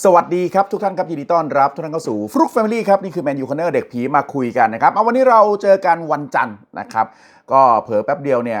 สวัสดีครับ ทุกท่านครับ ยินดีต้อนรับ ทุกท่านเข้าสู่ฟลุกแฟมิลี่ครับ นี่คือแมนยูคอนเนอร์เด็กผีมาคุยกันนะครับเอาวันนี้เราเจอกันวันจันทร์นะครับ ก็เผลอแป๊บเดียวเนี่ย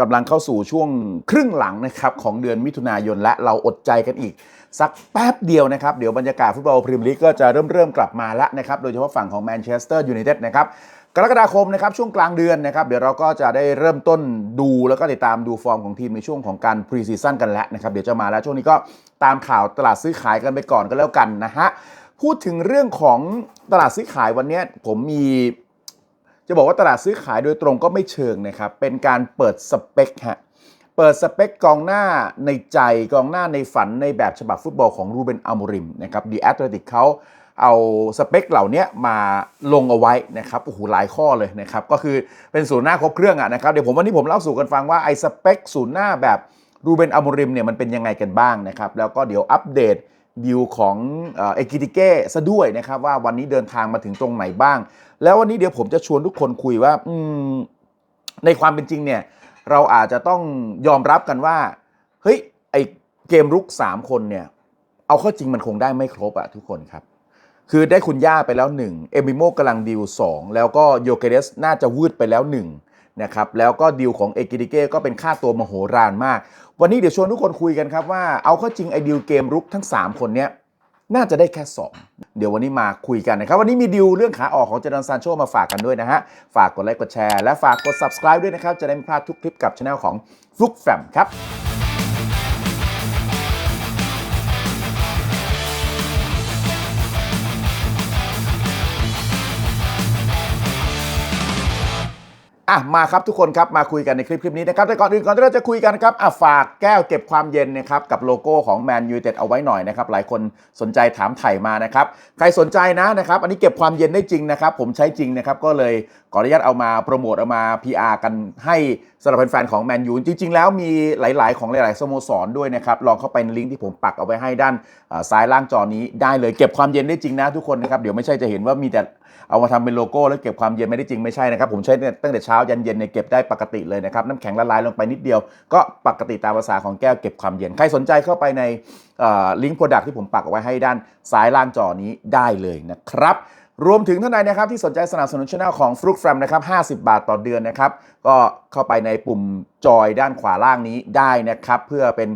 กำลังเข้าสู่ช่วงครึ่งหลังนะครับของเดือนมิถุนายนและเราอดใจกันอีก สักแป๊บเดียวนะครับ เดี๋ยวบรรยากาศฟุตบอลพรีเมียร์ลีกก็จะเริ่มเริ่มกลับมาแล้วนะครับโดยเฉพาะฝั่งของแมนเชสเตอร์ยูไนเต็ดนะครับ กรกฎาคมนะครับช่วงกลางเดือนนะครับเดี๋ยวเราก็จะได้เริ่มต้นดูแล้วก็ติดตามดูฟอร์มของทีมในช่วงของการพรีซีซั่นกันแล้วนะครับเดี๋ยวจะมาแล้วช่วงนี้ก็ตามข่าวตลาดซื้อขายกันไปก่อนก็แล้วกันนะฮะพูดถึงเรื่องของตลาดซื้อขายวันนี้ผมมี จะบอกว่าตลาดซื้อขายโดยตรงก็ไม่เชิงนะครับเป็นการเปิดสเปคฮะเปิดสเปคกองหน้าในใจกองหน้าในฝันในแบบฉบับฟุตบอลของรูเบนอัลโมริมนะครับดีแอตเลติกเขา เอาสเปคเหล่านี้มาลงเอาไว้นะครับโอ้โหหลายข้อเลยนะครับก็คือเป็นศูนย์หน้าครบเครื่องอะนะครับเดี๋ยวผมวันนี้ผมเล่าสู่กันฟังว่าไอ้สเปคศูนย์หน้าแบบรูเบนอัมริมเนี่ยมันเป็นยังไงกันบ้างนะครับแล้วก็เดี๋ยวอัปเดตดิวของเอกิติเก้ซะด้วยนะครับว่าวันนี้เดินทางมาถึงตรงไหนบ้าง แล้ววันนี้เดี๋ยวผมจะชวนทุกคนคุยว่าอืในความเป็นจริงเนี่ยเราอาจจะต้องยอมรับกันว่าเฮ้ยไอเกมรุก 3 คนเนี่ยเอาเข้าจริงมันคงได้ไม่ครบอะทุกคนครับ คือได้คุณย่าไปแล้ว 1 เอมิโมกำลังดิว 2 แล้วก็โยเกเรสน่าจะวืดไปแล้ว 1 นะครับ แล้วก็ดิวของเอกิดิเก้ก็เป็นค่าตัวมโหฬารมาก วันนี้เดี๋ยวชวนทุกคนคุยกันครับว่าเอาเข้าจริงไอดิวเกมรุกทั้ง 3 คนเนี้ยน่าจะได้แค่ 2 เดี๋ยววันนี้มาคุยกันนะครับ วันนี้มีดิวเรื่องขาออกของเจดอนซานโชมาฝากกันด้วยนะฮะ ฝากกดไลค์กดแชร์และฝากกด subscribe ด้วยนะครับ จะได้ไม่พลาดทุกคลิปกับช anel ของฟลุกแฟมครับ อะมาครับทุกคนครับมาคุยกันในคลิปคลิปนี้นะครับแต่ก่อนอื่นก่อนที่เราจะคุยกันนะครับอะฝากแก้วเก็บความเย็นนะครับกับโลโก้ของแมนยูเต็ดเอาไว้หน่อยนะครับหลายคนสนใจถามไถ่มานะครับใครสนใจนะนะครับอันนี้เก็บความเย็นได้จริงนะครับผมใช้จริงนะครับก็เลยขออนุญาตเอามาโปรโมทเอามา PR กันให้สำหรับแฟนๆของแมนยูจริง ๆ แล้วมีหลาย ๆ ของหลาย ๆสโมสรด้วยนะครับลองเข้าไปในลิงก์ที่ผมปักเอาไว้ให้ด้านซ้ายล่างจอนี้ได้เลยเก็บความเย็นได้จริงนะทุกคนนะครับเดี๋ยวไม่ใช่จะเห็นว่ามีแต่ เอามาทำเป็นโลโก้แล้วเก็บความเย็นไม่ได้จริงไม่ใช่นะครับผมใช้ตั้งแต่เช้ายันเย็นเนี่ยเก็บได้ปกติเลยนะครับน้ำแข็งละลายลงไปนิดเดียว ก็ปกติตามภาษาของแก้วเก็บความเย็นใครสนใจเข้าไปในลิงก์โปรดักที่ผมปักเอาไว้ให้ด้านซ้ายล่างจอนี้ได้เลยนะครับ รวมถึงท่านใดนะครับที่สนใจสนับสนุนช่องของฟลุกแฟมนะครับ 50 บาทต่อเดือนนะครับ ก็เข้าไปในปุ่มจอยด้านขวาล่างนี้ได้นะครับ เพื่อเป็น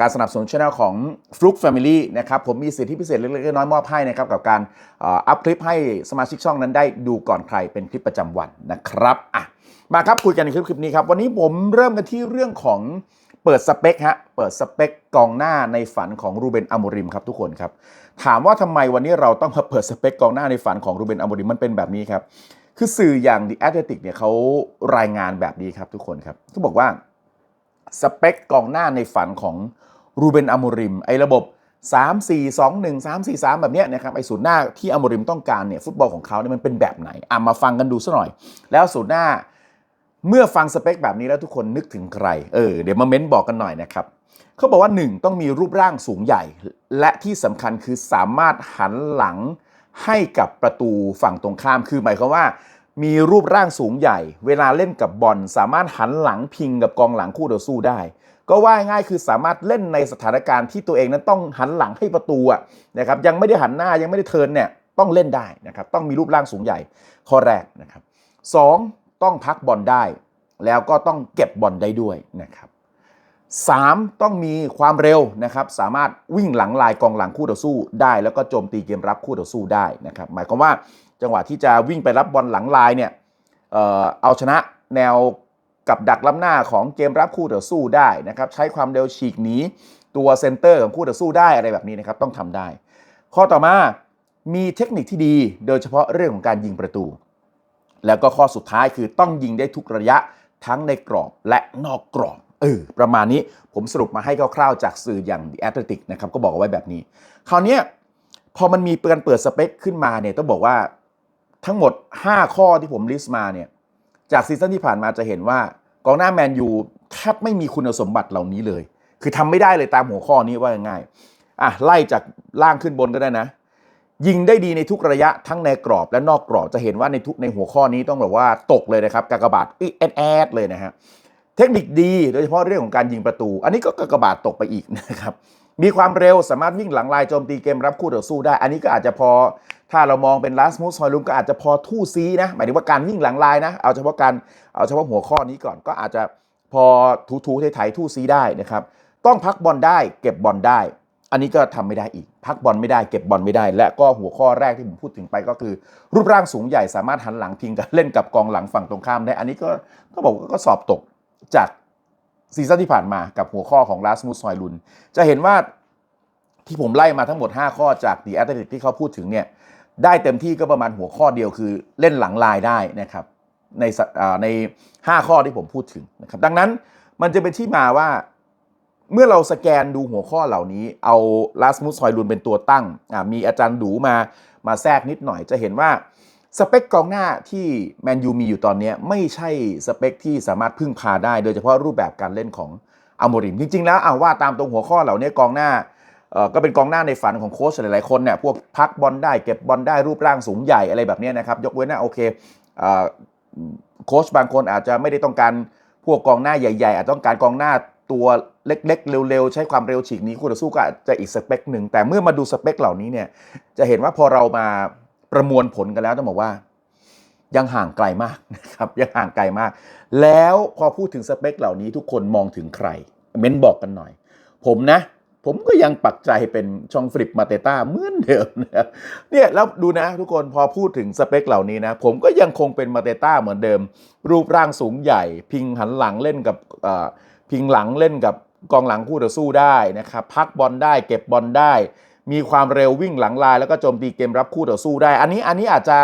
การสนับสนุนช่องของฟลุกแฟมิลี่นะครับ ผมมีสิทธิพิเศษเล็กๆน้อยๆมอบให้นะครับ กับการอัพคลิปให้สมาชิกช่องนั้นได้ดูก่อนใครเป็นคลิปประจำวันนะครับอะมาครับคุยกันในคลิปคลิปนี้ครับ วันนี้ผมเริ่มกันที่เรื่องของ เปิดสเปคฮะ เปิดสเปคกองหน้าในฝันของรูเบนอโมริมครับทุกคนครับ ถามว่าทำไมวันนี้เราต้องมาเปิดสเปคกองหน้าในฝันของรูเบนอโมริมมันเป็นแบบนี้ครับ คือสื่ออย่าง The Athletic เนี่ยเขารายงานแบบนี้ครับทุกคนครับเขาบอกว่าสเปคกองหน้าในฝันของรูเบนอโมริมไอ้ระบบ3 4 2 1 3 4 3 แบบเนี้ยนะครับไอ้ศูนย์หน้าที่อโมริมต้องการเนี่ยฟุตบอลของเขาเนี่ยมันเป็นแบบไหนอะมาฟังกันดูซะหน่อย แล้วศูนย์หน้า เมื่อฟังสเปคแบบนี้แล้วทุกคนนึกถึงใคร เออ เดี๋ยวมาเม้นบอกกันหน่อยนะครับ เขาบอกว่า 1 ต้องมีรูปร่างสูงใหญ่ และที่สำคัญคือสามารถหันหลังให้กับประตูฝั่งตรงข้าม คือหมายความว่า มีรูปร่างสูงใหญ่ เวลาเล่นกับบอลสามารถหันหลังพิงกับกองหลังคู่ต่อสู้ได้ ก็ว่าง่ายคือสามารถเล่นในสถานการณ์ที่ตัวเองนั้นต้องหันหลังให้ประตูอะนะครับยังไม่ได้หันหน้ายังไม่ได้เทินเนี่ยต้องเล่นได้นะครับต้องมีรูปร่างสูงใหญ่ข้อแรกนะครับสอง ต้องพักบอลได้ แล้วก็ต้องเก็บบอลได้ด้วยนะครับ 3. ต้องมีความเร็วนะครับ สามารถวิ่งหลังลายกองหลังคู่ต่อสู้ได้ แล้วก็โจมตีเกมรับคู่ต่อสู้ได้นะครับ หมายความว่าจังหวะที่จะวิ่งไปรับบอลหลังลายเนี่ยเอาชนะแนวกับดักล้ำหน้าของเกมรับคู่ต่อสู้ได้นะครับใช้ความเร็วฉีกหนีตัวเซนเตอร์ของคู่ต่อสู้ได้อะไรแบบนี้นะครับต้องทำได้ ข้อต่อมามีเทคนิคที่ดีโดยเฉพาะเรื่องของการยิงประตู แล้วก็ข้อสุดท้ายคือต้องยิงได้ทุกระยะทั้งในกรอบและนอกกรอบเออประมาณนี้ผมสรุปมาให้คร่าวๆจากสื่ออย่าง The Athletic นะครับก็บอกเอาไว้แบบนี้ คราวนี้พอมันมีการเปิดสเปคขึ้นมาเนี่ยต้องบอกว่าทั้งหมด 5 ข้อที่ผมลิสต์มาเนี่ยจากซีซั่นที่ผ่านมาจะเห็นว่ากองหน้าแมนยูแทบไม่มีคุณสมบัติเหล่านี้เลย คือทำไม่ได้เลยตามหัวข้อนี้ว่าง่ายๆอะไล่จากล่างขึ้นบนก็ได้นะ ยิงได้ดีในทุกระยะทั้งในกรอบและนอกกรอบจะเห็นว่าในทุกในหัวข้อนี้ต้องแบบว่าตกเลยนะครับกากบาทอีแอดแอดเลยนะฮะเทคนิคดีโดยเฉพาะเรื่องของการยิงประตู อันนี้ก็กากบาทตกไปอีกนะครับมีความเร็วสามารถวิ่งหลังลายโจมตีเกมรับคู่ต่อสู้ได้ อันนี้ก็อาจจะพอถ้าเรามองเป็นลาสมูสฮอยลุมก็อาจจะพอทู่ซีนะหมายถึงว่าการวิ่งหลังลายนะเอาเฉพาะการเอาเฉพาะหัวข้อนี้ก่อนก็อาจจะพอทูทูไทยๆทู่ซีได้นะครับต้องพักบอลได้ เก็บบอลได้ อันนี้ก็ทำไม่ได้อีก พักบอลไม่ได้เก็บบอลไม่ได้ และก็หัวข้อแรกที่ผมพูดถึงไปก็คือ รูปร่างสูงใหญ่สามารถหันหลังพิงกับเล่นกับกองหลังฝั่งตรงข้ามได้ อันนี้ก็ก็บอกว่าก็สอบตกจากซีซั่นที่ผ่านมากับหัวข้อของลาสมูสฮอยลุน จะเห็นว่าที่ผมไล่มาทั้งหมด 5 ข้อจากดีแอตเลติกที่เขาพูดถึงเนี่ยได้เต็มที่ก็ประมาณหัวข้อเดียวคือเล่นหลังลายได้นะครับในสอ่าใน 5 ข้อที่ผมพูดถึงนะครับดังนั้นมันจะเป็นที่มาว่า เมื่อเราสแกนดูหัวข้อเหล่านี้ เอาลาสมุสซอยลุนเป็นตัวตั้ง มีอาจารย์ดูมามาแทรกนิดหน่อยจะเห็นว่า สเปคกองหน้าที่แมนยูมีอยู่ตอนนี้ไม่ใช่สเปคที่สามารถพึ่งพาได้ โดยเฉพาะรูปแบบการเล่นของอโมริม จริง ๆ แล้วเอาว่าตามตรงหัวข้อเหล่านี้กองหน้าก็เป็นกองหน้าในฝันของโค้ชหลายๆคนเนี่ยพวกพักบอลได้เก็บบอลได้รูปร่างสูงใหญ่อะไรแบบนี้นะครับ ยกเว้นนะโอเคเอโค้ชบางคนอาจจะไม่ได้ต้องการพวกกองหน้าใหญ่ ๆ อาจต้องการกองหน้าตัว เล็กๆ เร็วๆ ใช้ความเร็วฉีกนี้คู่ต่อสู้ก็อาจจะอีกสเปคหนึ่ง แต่เมื่อมาดูสเปคเหล่านี้เนี่ยจะเห็นว่าพอเรามาประมวลผลกันแล้วต้องบอกว่า ยังห่างไกลมากนะครับยังห่างไกลมาก แล้วพอพูดถึงสเปคเหล่านี้ทุกคนมองถึงใคร เม้นบอกกันหน่อย ผมนะ ผมก็ยังปักใจเป็นช่องฟลิปมาเตต้าเหมือนเดิมนะครับเนี่ยแล้วดูนะทุกคนพอพูดถึงสเปคเหล่านี้นะ ผมก็ยังคงเป็นมาเตต้าเหมือนเดิม รูปร่างสูงใหญ่ พิงหันหลังเล่นกับอ่อพิงหลังเล่นกับ กองหลังคู่ต่อสู้ได้นะครับพักบอลได้เก็บบอลได้ มีความเร็ววิ่งหลังลายแล้วก็โจมตีเกมรับคู่ต่อสู้ได้ อันนี้อันนี้อาจจะ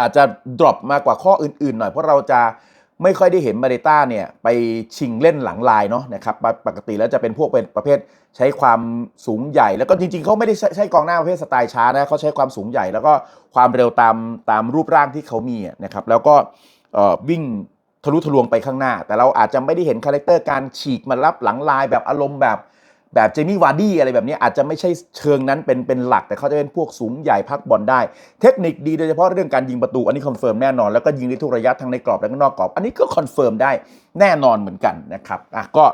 อาจจะดรอปมากกว่าข้ออื่นๆ หน่อยเพราะเราจะไม่ค่อยได้เห็นมาเดต้าเนี่ยไปชิงเล่นหลังลายเนาะนะครับปกติแล้วจะเป็นพวกเป็นประเภทใช้ความสูงใหญ่ แล้วก็จริงๆเขาไม่ได้ใช้กองหน้าประเภทสไตล์ช้านะเขาใช้ความสูงใหญ่ แล้วก็ความเร็วตามตามรูปร่างที่เขามีนะครับแล้วก็วิ่ง ทะลุทะลวงไปข้างหน้า แต่เราอาจจะไม่ได้เห็นคาแรคเตอร์การฉีกมารับหลังลายแบบอารมณ์แบบแบบเจมี่วาร์ดี้อะไรแบบนี้อาจจะไม่ใช่เชิงนั้นเป็นเป็นหลัก แต่เขาจะเป็นพวกสูงใหญ่พักบอลได้ เทคนิคดีโดยเฉพาะเรื่องการยิงประตู อันนี้คอนเฟิร์มแน่นอน แล้วก็ยิงได้ทุกระยะทั้งในกรอบและก็นอกกรอบ อันนี้ก็คอนเฟิร์มได้แน่นอนเหมือนกันนะครับอะก็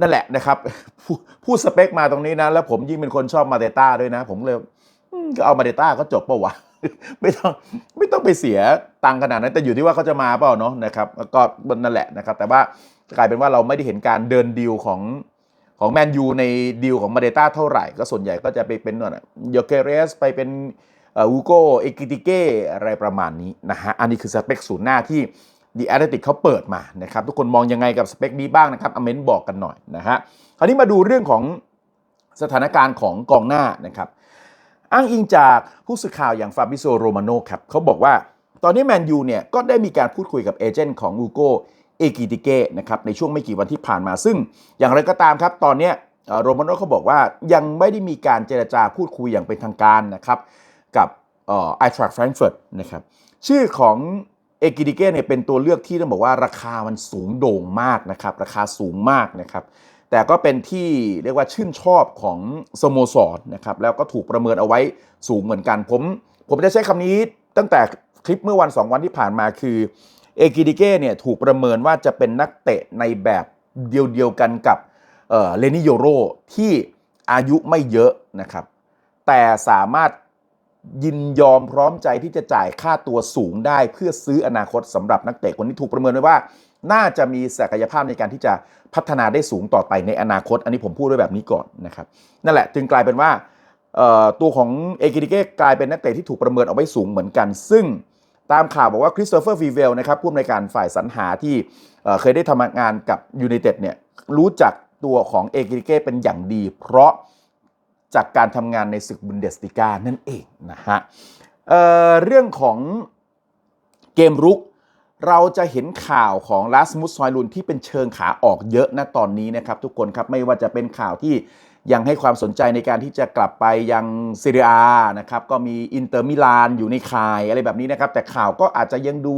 นั่นแหละนะครับพูดสเปคมาตรงนี้นะ แล้วผมยิ่งเป็นคนชอบมาเดต้าด้วยนะ ผมเลยก็เอามาเดต้าก็จบปะวะ ไม่ต้องไม่ต้องไปเสียตังขนาดนั้นแต่อยู่ที่ว่าเขาจะมาเปล่าเนาะนะครับก็นั่นแหละนะครับ แต่ว่ากลายเป็นว่าเราไม่ได้เห็นการเดินดีลของของแมนยูในดีลของมาเดต้าเท่าไหร่ ก็ส่วนใหญ่ก็จะไปเป็นนู่นน่ะโยเกเรสไปเป็นอูโกเอกิติเกอะไรประมาณนี้นะฮะอันนี้คือสเปคศูนย์หน้าที่ดีแอตติกเขาเปิดมานะครับทุกคนมองยังไงกับสเปคนี้บ้างนะครับอเมนบอกกันหน่อยนะฮะคราวนี้มาดูเรื่องของสถานการณ์ของกองหน้านะครับ อ้างอิงจากผู้สื่อข่าวอย่างฟาบิโซโรมาโนครับเขาบอกว่า ตอนนี้แมนยูเนี่ยก็ได้มีการพูดคุยกับเอเจนต์ของอูโกเอกิติเกนะครับในช่วงไม่กี่วันที่ผ่านมาซึ่ง อย่างไรก็ตามครับ ตอนนี้โรมาโนเขาบอกว่ายังไม่ได้มีการเจรจาพูดคุยอย่างเป็นทางการนะครับกับไอทรัคแฟรงก์เฟิร์ตนะครับชื่อของเอกิติเกเนี่ยเป็นตัวเลือกที่ต้องบอกว่าราคามันสูงโด่งมากนะครับราคาสูงมากนะครับ แต่ก็เป็นที่เรียกว่าชื่นชอบของสโมสรนะครับแล้วก็ถูกประเมินเอาไว้สูงเหมือนกัน ผมผมจะใช้คำนี้ตั้งแต่คลิปเมื่อวัน 2 วันที่ผ่านมาคือเอกิดิเก้เนี่ยถูกประเมินว่าจะเป็นนักเตะในแบบเดียวๆกันกับเอ่อเลนิโยโรที่อายุไม่เยอะนะครับ แต่สามารถยินยอมพร้อมใจที่จะจ่ายค่าตัวสูงได้เพื่อซื้ออนาคตสำหรับนักเตะคนนี้ถูกประเมินไว้ว่า น่าจะมีศักยภาพในการที่จะพัฒนาได้สูงต่อไปในอนาคต อันนี้ผมพูดด้วยแบบนี้ก่อนนะครับนั่นแหละจึงกลายเป็นว่าตัวของเอกิติเก้กลายเป็นนักเตะที่ถูกประเมินเอาไว้สูงเหมือนกัน ซึ่งตามข่าวบอกว่าคริสโตเฟอร์ฟีเวลนะครับผู้อำนวยการฝ่ายสรรหาที่เเคยได้ทำงานกับยูไนเต็ดเนี่ยรู้จักตัวของเอกิติเก้เป็นอย่างดี เพราะจากการทำงานในศึกบุนเดสติกานั่นเองนะฮะเเรื่องของเกมรุก เราจะเห็นข่าวของลาสมุสซอยลุนที่เป็นเชิงขาออกเยอะนะตอนนี้นะครับ ทุกคนครับไม่ว่าจะเป็นข่าวที่ยังให้ความสนใจในการที่จะกลับไปยังซีเรียนะครับก็มีอินเตอร์มิลานอยู่ในข่ายอะไรแบบนี้นะครับ แต่ข่าวก็อาจจะยังดู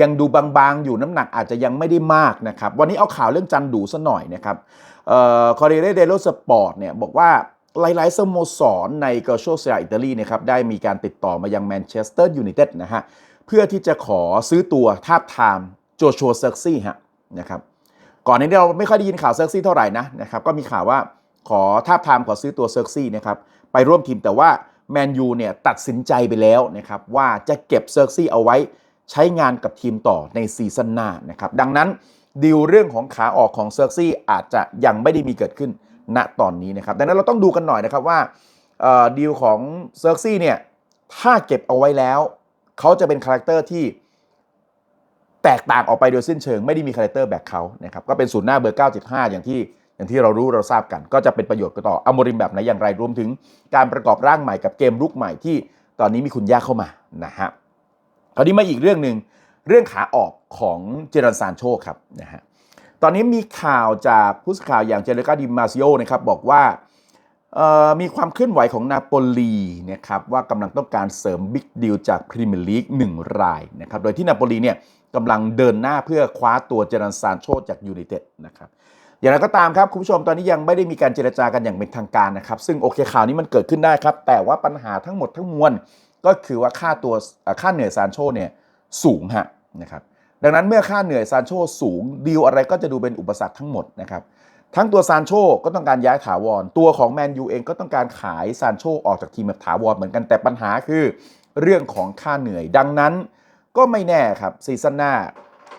ยังดูบางๆ อยู่น้ำหนักอาจจะยังไม่ได้มากนะครับ วันนี้เอาข่าวเรื่องจันดูซะหน่อยนะครับเอ่อคอร์เรเดโลสปอร์ตเนี่ยบอกว่าหลายๆสโมสรในเกอร์โชเซียอิตาลีนะครับได้มีการติดต่อมายังแมนเชสเตอร์ยูไนเต็ดนะฮะเพื่อที่จะขอซื้อตัวทาบทามโจชัวเซิร์กซี่ฮะนะครับก่อนหน้านี้เราไม่ค่อยได้ยินข่าวเซิร์กซี่เท่าไหร่นะนะครับก็มีข่าวว่าขอทาบทามขอซื้อตัวเซิร์กซี่นะครับไปร่วมทีมแต่ว่าแมนยูเนี่ยตัดสินใจไปแล้วนะครับว่าจะเก็บเซิร์กซี่เอาไว้ใช้งานกับทีมต่อในซีซั่นหน้านะครับดังนั้นดีลเรื่องของขาออกของเซิร์กซี่อาจจะยังไม่ได้มีเกิดขึ้นณตอนนี้นะครับดังนั้นเราต้องดูกันหน่อยนะครับว่าดีลของเซิร์กซี่เนี่ยถ้าเก็บเอาไว้แล้ว เขาจะเป็นคาแรคเตอร์ที่แตกต่างออกไปโดยสิ้นเชิง ไม่ได้มีคาแรคเตอร์แบบเขานะครับก็เป็นศูนย์หน้าเบอร์ 9.5 อย่างที่อย่างที่เรารู้เราทราบกัน ก็จะเป็นประโยชน์กับต่ออโมริมแบบไหนอย่างไรรวมถึงการประกอบร่างใหม่กับเกมรุกใหม่ที่ตอนนี้มีคุณย่าเข้ามานะฮะคราวนี้มาอีกเรื่องหนึ่งเรื่องขาออกของเจรันซานโชครับนะฮะตอนนี้มีข่าวจากผู้สื่อข่าวอย่างเจเรกาดิมาซิโอนะครับบอกว่า มีความเคลื่อนไหวของนาโปลีนะครับว่ากำลังต้องการเสริมบิ๊กดีลจากพรีเมียร์ลีกหนึ่งรายนะครับโดยที่นาโปลีเนี่ยกำลังเดินหน้าเพื่อคว้าตัวเจรันซานโชจากยูไนเต็ดนะครับอย่างไรก็ตามครับ คุณผู้ชมตอนนี้ยังไม่ได้มีการเจรจากันอย่างเป็นทางการนะครับ ซึ่งโอเคข่าวนี้มันเกิดขึ้นได้ครับ แต่ว่าปัญหาทั้งหมดทั้งมวลก็คือว่าค่าตัวค่าเหนื่อยซานโชเนี่ยสูงฮะนะครับดังนั้นเมื่อค่าเหนื่อยซานโชสูงดีลอะไรก็จะดูเป็นอุปสรรคทั้งหมดนะครับ ทั้งตัวซานโชก็ต้องการย้ายถาวร ตัวของแมนยูเองก็ต้องการขายซานโชออกจากทีมแบบถาวรเหมือนกันแต่ปัญหาคือเรื่องของค่าเหนื่อย ดังนั้นก็ไม่แน่ครับซีซั่นหน้า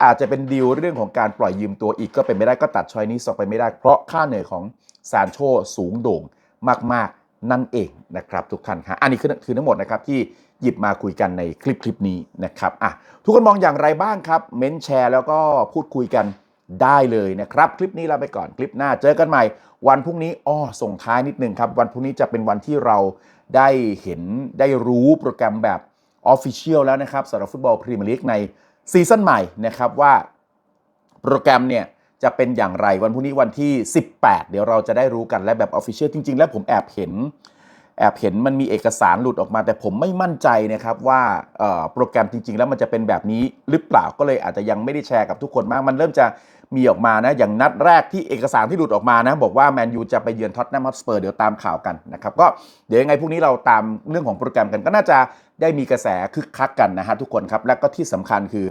อาจจะเป็นดีลเรื่องของการปล่อยยืมตัวอีกก็เป็นไม่ได้ก็ตัดชอยนี้ออกไปไม่ได้ เพราะค่าเหนื่อยของซานโชสูงโด่งมาก ๆ นั่นเองนะครับทุกท่านครับอันนี้คือคือทั้งหมดนะครับที่หยิบมาคุยกันในคลิปคลิปนี้นะครับอะทุกคนมองอย่างไรบ้างครับ เม้นแชร์แล้วก็พูดคุยกัน ได้เลยนะครับ คลิปนี้ลาไปก่อนคลิปหน้าเจอกันใหม่ วันพรุ่งนี้อ้อส่งท้ายนิดนึงครับ วันพรุ่งนี้จะเป็นวันที่เราได้เห็นได้รู้โปรแกรมแบบออฟฟิเชียลแล้วนะครับสำหรับฟุตบอลพรีเมียร์ลีกในซีซั่นใหม่นะครับว่าโปรแกรมเนี่ยจะเป็นอย่างไรวันพรุ่งนี้วันที่ 18 เดี๋ยวเราจะได้รู้กันและแบบออฟฟิเชียลจริง ๆ แล้วผมแอบเห็น แอบเห็นมันมีเอกสารหลุดออกมา แต่ผมไม่มั่นใจนะครับว่าโปรแกรมจริง ๆ แล้วมันจะเป็นแบบนี้หรือเปล่าก็เลยอาจจะยังไม่ได้แชร์กับทุกคนมากมันเริ่มจะมีออกมานะอย่างนัดแรกที่เอกสารที่หลุดออกมานะบอกว่าแมนยูจะไปเยือนท็อตแนมฮอตสเปอร์เดี๋ยวตามข่าวกันนะครับก็เดี๋ยวยังไงพรุ่งนี้เราตามเรื่องของโปรแกรมกันก็น่าจะได้มีกระแสคึกคักกันนะฮะทุกคนครับและก็ที่สำคัญคือ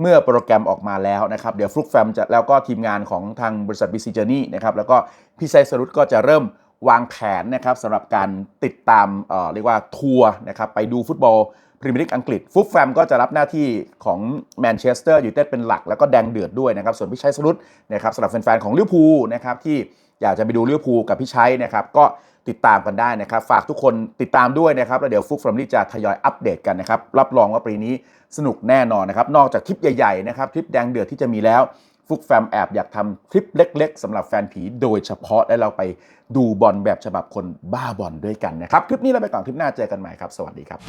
เมื่อโปรแกรมออกมาแล้วนะครับ เดี๋ยวฟลุกแฟมจะแล้วก็ทีมงานของทางบริษัทบิซิเจอร์นี่นะครับแล้วก็พี่ไซสรุตก็จะเริ่ม วางแผนนะครับสำหรับการติดตามเอ่อเรียกว่าทัวร์นะครับไปดูฟุตบอลพรีเมียร์ลีกอังกฤษฟุตแฟมก็จะรับหน้าที่ของแมนเชสเตอร์ยูไนเต็ดเป็นหลัก แล้วก็แดงเดือดด้วยนะครับ ส่วนพี่ชัยสรุตนะครับสำหรับแฟนๆของลิเวอร์พูลนะครับที่อยากจะไปดูลิเวอร์พูลกับพี่ชัยนะครับก็ติดตามกันได้นะครับ ฝากทุกคนติดตามด้วยนะครับ แล้วเดี๋ยวฟุกฟรมลี่จะทยอยอัปเดตกันนะครับ รับรองว่าปีนี้สนุกแน่นอนนะครับ นอกจากทริปใหญ่ๆนะครับทริปแดงเดือดที่จะมีแล้ว ฟุกแฟมแอบอยากทำทริปเล็ก ๆสำหรับแฟนผีโดยเฉพาะและเราไปดูบอลแบบฉบับคนบ้าบอลด้วยกันนะครับ คลิปนี้เราไปก่อนคลิปหน้าเจอกันใหม่ครับ สวัสดีครับ